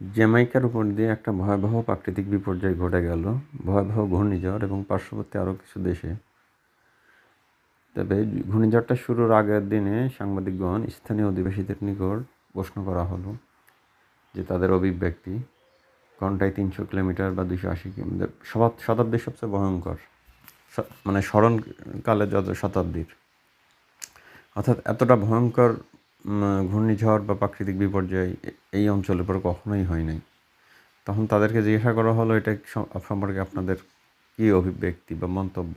জ্যামাইকার উপর দিয়ে একটা ভয়াবহ প্রাকৃতিক বিপর্যয় ঘটে গেল। ভয়াবহ ঘূর্ণিঝড় এবং পার্শ্ববর্তী আরও কিছু দেশে। তবে ঘূর্ণিঝড়টা শুরুর আগের দিনে সাংবাদিকগণ, স্থানীয় অধিবাসীদের নিকট প্রশ্ন করা হলো যে তাদের অভিব্যক্তি ঘন্টায় তিনশো কিলোমিটার বা দুশো আশি কিলোমিটার শতাব্দীর সবচেয়ে ভয়ঙ্কর মানে স্মরণকালে যত শতাব্দীর। অর্থাৎ এতটা ভয়ঙ্কর ঘূর্ণিঝড় বা প্রাকৃতিক বিপর্যয় এই অঞ্চলের পর কখনোই হয় নাই। তখন তাদেরকে জিজ্ঞাসা করা হলো, এটা সম্পর্কে আপনাদের কী অভিব্যক্তি বা মন্তব্য?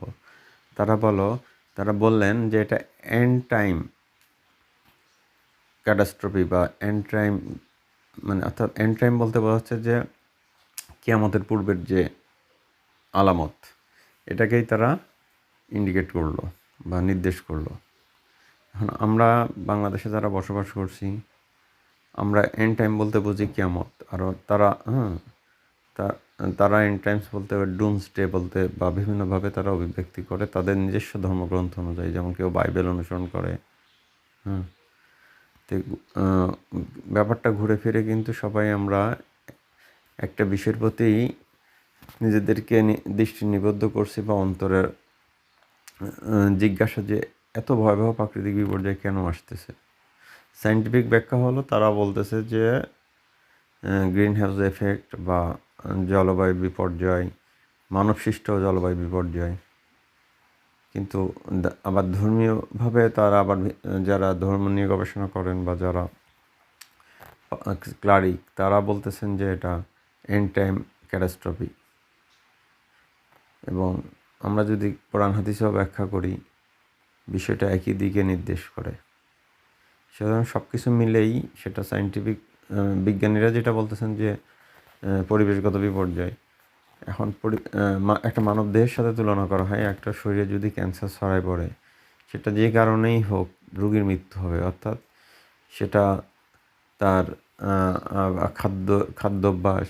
তারা বলো, তারা বললেন যে এটা এন্ড টাইম ক্যাটাস্ট্রফি বা এন্ড টাইম মানে অর্থাৎ এন্ড টাইম বলতে বোঝা হচ্ছে যে কিয়ামতের পূর্বের যে আলামত, এটাকেই তারা ইন্ডিকেট করল বা নির্দেশ করল। আমরা বাংলাদেশে যারা বসবাস করছি, আমরা এন্ড টাইম বলতে বুঝি কিয়ামত। আর তারা হ্যাঁ তারা এন্ড টাইমস বলতে ডুমস ডে বলতে বা বিভিন্নভাবে তারা অভিব্যক্তি করে তাদের নিজস্ব ধর্মগ্রন্থ অনুযায়ী, যেমন কেউ বাইবেল অনুসরণ করে হ্যাঁ তো ব্যাপারটা ঘুরে ফিরে কিন্তু সবাই আমরা একটা বিষয়ের প্রতি নিজেদেরকে দৃষ্টি নিবদ্ধ করছি বা অন্তরের জিজ্ঞাসা যে এত ভয়াবহ প্রাকৃতিক বিপর্যয় কেন আসতেছে? সাইন্টিফিক ব্যাখ্যা হলো, তারা বলতেছে যে গ্রিন হাউস এফেক্ট বা জলবায়ু বিপর্যয় মানবসৃষ্ট জলবায়ু বিপর্যয়। কিন্তু আবার ধর্মীয়ভাবে তারা আবার যারা ধর্ম নিয়ে গবেষণা করেন বা যারা, ক্লারিক, তারা বলতেছেন যে এটা এন্ড টাইম ক্যাটাস্ট্রফি এবং আমরা যদি কোরআন হাদিসেও ব্যাখ্যা করি বিষয়টা একই দিকে নির্দেশ করে। সুতরাং সব কিছু মিলেই সেটা সায়েন্টিফিক বিজ্ঞানীরা যেটা বলতেছেন যে পরিবেশগত বিপর্যয়। এখন একটা মানব দেহের সাথে তুলনা করা হয়, একটা শরীরে যদি ক্যান্সার ছড়ায় পড়ে, সেটা যে কারণেই হোক রোগীর মৃত্যু হবে, অর্থাৎ সেটা তার খাদ্য, খাদ্যাভ্যাস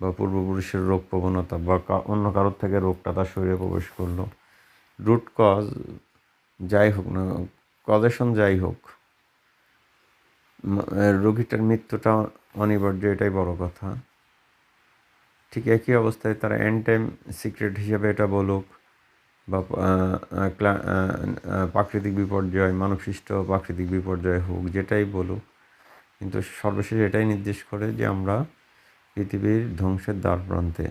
বা পূর্বপুরুষের রোগ প্রবণতা বা অন্য কারোর থেকে রোগটা তার শরীরে প্রবেশ করল। রুট কজ যাই হোক না কজেশন যাই হোক রোগীটার মৃত্যুটা অনিবার্য এটাই বড় কথা। ঠিক একই অবস্থায় তারা এন্ড টাইম সিক্রেট হিসেবে এটা বলুক, বা প্রাকৃতিক বিপর্যয়, মানবসৃষ্ট প্রাকৃতিক বিপর্যয় হোক, যেটাই বলুক, কিন্তু সর্বশেষ এটাই নির্দেশ করে যে আমরা পৃথিবীর ধ্বংসের দ্বার প্রান্তে